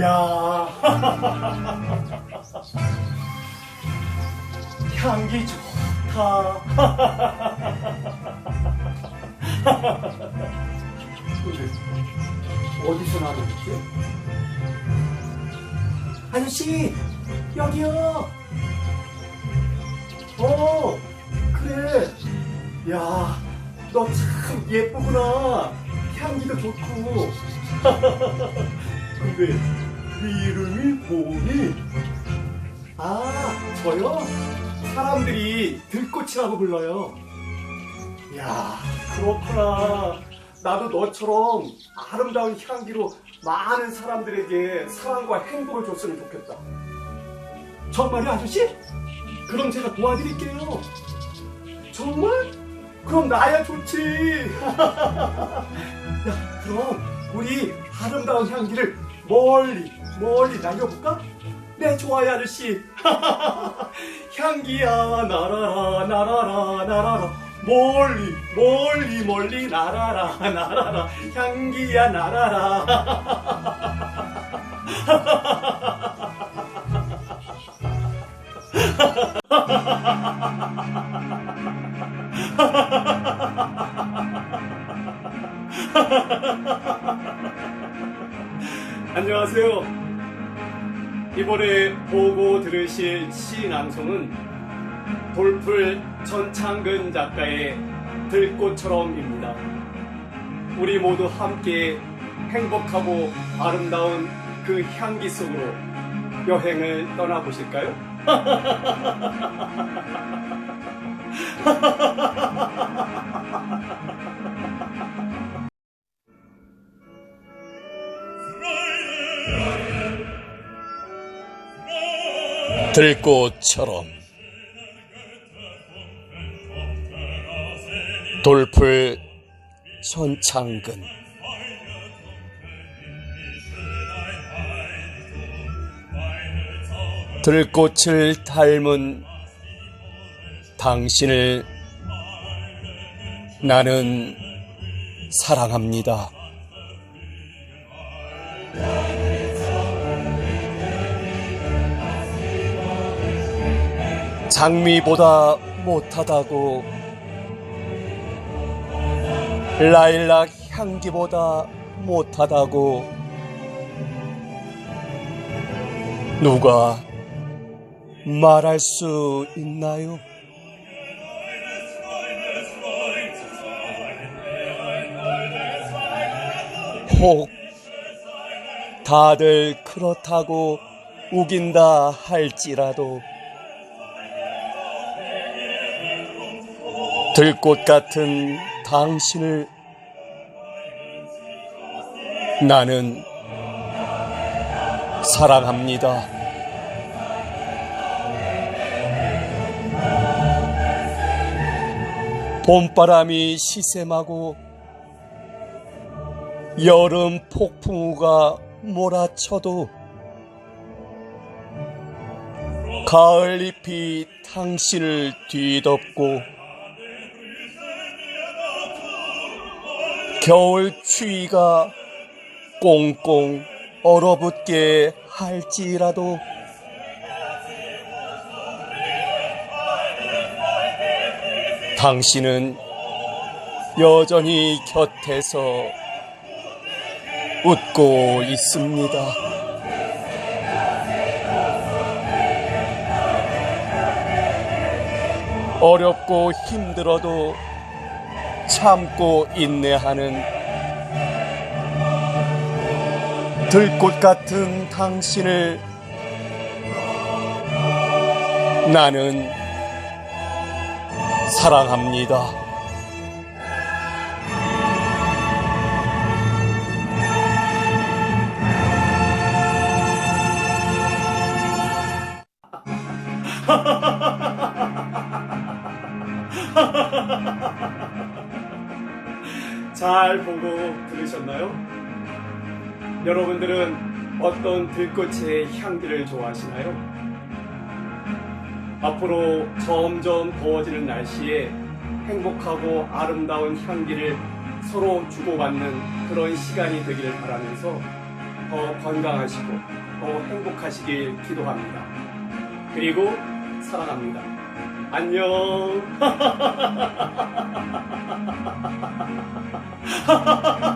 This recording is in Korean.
야 향기 좋다. 어디서 나는 거지? 아저씨 여기요. 어 그래. 야 너 참 예쁘구나. 향기도 좋고. 근데 네 이름이 뭐니? 아, 저요? 사람들이 들꽃이라고 불러요. 야, 그렇구나. 나도 너처럼 아름다운 향기로 많은 사람들에게 사랑과 행복을 줬으면 좋겠다. 정말요, 아저씨? 그럼 제가 도와드릴게요. 정말? 그럼 나야 좋지. 야, 그럼 우리 아름다운 향기를 멀리 멀리 날려볼까? 네 좋아요 아저씨. 향기야 날아라 날아라 날아라. 멀리 멀리 멀리 날아라 날아라. 향기야 날아라 안녕하세요 이번에 보고 들으실 시 낭송은 돌풀 전창근 작가의 들꽃처럼입니다. 우리 모두 함께 행복하고 아름다운 그 향기 속으로 여행을 떠나보실까요? 들꽃처럼 돌풀 손창근 들꽃을 닮은 당신을 나는 사랑합니다. 장미보다 못하다고 라일락 향기보다 못하다고 누가 말할 수 있나요? 혹 다들 그렇다고 우긴다 할지라도 들꽃 같은 당신을 나는 사랑합니다. 봄바람이 시샘하고 여름 폭풍우가 몰아쳐도 가을 잎이 당신을 뒤덮고 겨울 추위가 꽁꽁 얼어붙게 할지라도 당신은 여전히 곁에서 웃고 있습니다. 어렵고 힘들어도 참고 인내하는 들꽃 같은 당신을 나는 사랑합니다. 잘 보고 들으셨나요? 여러분들은 어떤 들꽃의 향기를 좋아하시나요? 앞으로 점점 더워지는 날씨에 행복하고 아름다운 향기를 서로 주고받는 그런 시간이 되기를 바라면서 더 건강하시고 더 행복하시길 기도합니다. 그리고 사랑합니다. 안녕. Ha ha ha ha!